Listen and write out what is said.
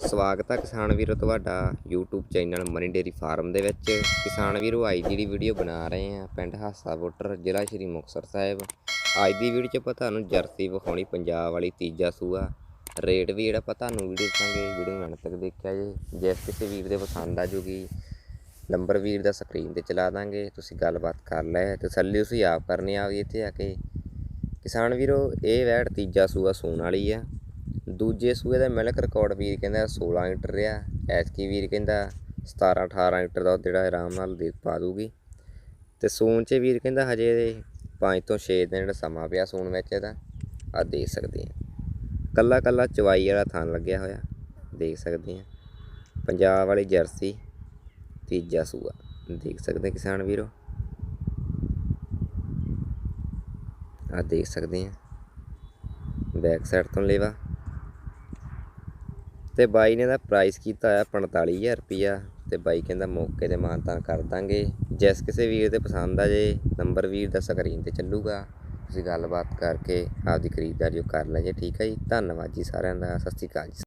ਸਵਾਗਤ ਹੈ ਕਿਸਾਨ ਵੀਰੋ ਤੁਹਾਡਾ YouTube channel Mani dairy farm ਦੇ ਵਿੱਚ। ਕਿਸਾਨ ਵੀਰੋ, ਅੱਜ ਜਿਹੜੀ ਵੀਡੀਓ ਬਣਾ ਰਹੇ ਆ ਪਿੰਡ ਹਾਸਾ ਵੋਟਰ, ਜ਼ਿਲ੍ਹਾ ਸ਼੍ਰੀ ਮੁਕਤਸਰ ਸਾਹਿਬ। ਅੱਜ ਦੀ ਵੀਡੀਓ 'ਚ ਆਪਾਂ ਤੁਹਾਨੂੰ ਜਰਸੀ ਵਿਖਾਉਣੀ, ਪੰਜਾਬ ਵਾਲੀ ਤੀਜਾ ਸੂਆ। ਰੇਟ ਵੀ ਜਿਹੜਾ ਆਪਾਂ ਤੁਹਾਨੂੰ ਵੀਡੀਓ ਦੱਸਾਂਗੇ, ਵੀਡੀਓ ਨੂੰ ਤੱਕ ਦੇਖਿਆ ਜੇ। ਜਿਸ ਕਿਸੇ ਵੀਰ ਦੇ ਪਸੰਦ ਆ ਜੂਗੀ, ਨੰਬਰ ਵੀਰ ਦਾ ਸਕਰੀਨ ਤੇ ਚਲਾ ਦਾਂਗੇ, ਤੁਸੀਂ ਗੱਲਬਾਤ ਕਰ ਲੈ ਤਸੱਲੀ ਤੁਸੀਂ ਆਪ ਕਰਨੀ ਆ ਵੀ ਇੱਥੇ ਆ ਕੇ। ਕਿਸਾਨ ਵੀਰੋ, ਇਹ ਵੈੜ ਤੀਜਾ ਸੂਆ ਸੂਣ ਵਾਲੀ ਆ। ਦੂਜੇ ਸੂਏ ਦਾ ਮਿਲਕ ਰਿਕਾਰਡ ਵੀਰ ਕਹਿੰਦਾ 16 ਲੀਟਰ ਆ ਐਤਕੀ ਵੀਰ ਕਹਿੰਦਾ 17 18 ਲੀਟਰ ਦਾ ਜਿਹੜਾ ਆਰਾਮ ਨਾਲ ਦੇ ਪਾ ਦੂਗੀ। ਤੇ ਸੂਣ 'ਚ ਵੀਰ ਕਹਿੰਦਾ ਹਜੇ 5 ਤੋਂ 6 ਦਿਨ ਜਿਹੜਾ ਸਮਾਂ ਪਿਆ ਸੂਣ ਵਿੱਚ ਇਹਦਾ ਆ ਦੇਖ ਸਕਦੇ ਆ। ਕੱਲਾ ਕੱਲਾ ਚਵਾਈ ਵਾਲਾ ਥਣ ਲੱਗਿਆ ਹੋਇਆ, ਦੇਖ ਸਕਦੇ ਆ। ਪੰਜਾਬ ਵਾਲੀ ਜਰਸੀ, ਤੀਜਾ ਸੂਆ, ਦੇਖ ਸਕਦੇ ਕਿਸਾਨ ਵੀਰੋ। ਆ ਦੇਖ ਸਕਦੇ ਆ। ਬੈਕ ਸਾਈਡ ਤੋਂ ਲੇਵਾ। ਤੇ ਬਾਈ ਨੇ ਦਾ ਪ੍ਰਾਈਸ ਕੀਤਾ ਆ 45000 ਰੁਪਿਆ ਤੇ ਬਾਈ ਕਹਿੰਦਾ ਮੌਕੇ ਤੇ ਮਾਨਤਾਨ ਕਰ ਦਾਂਗੇ। ਜਿਸ ਕਿਸੇ ਵੀਰ 'ਤੇ ਪਸੰਦ ਆ ਜੇ ਨੰਬਰ ਵੀਰ ਦਾ ਸਕਰੀਨ ਤੇ ਚੱਲੂਗਾ। ਤੁਸੀਂ ਗੱਲਬਾਤ ਕਰਕੇ ਆਪਦੀ ਖਰੀਦਦਾਰੀ ਉਹ ਕਰ ਲੈ ਜੇ ਠੀਕ ਹੈ ਜੀ? ਧੰਨਵਾਦ ਜੀ ਸਾਰਿਆਂ ਦਾ, ਸਤਿ ਸ਼੍ਰੀ ਅਕਾਲ ਜੀ।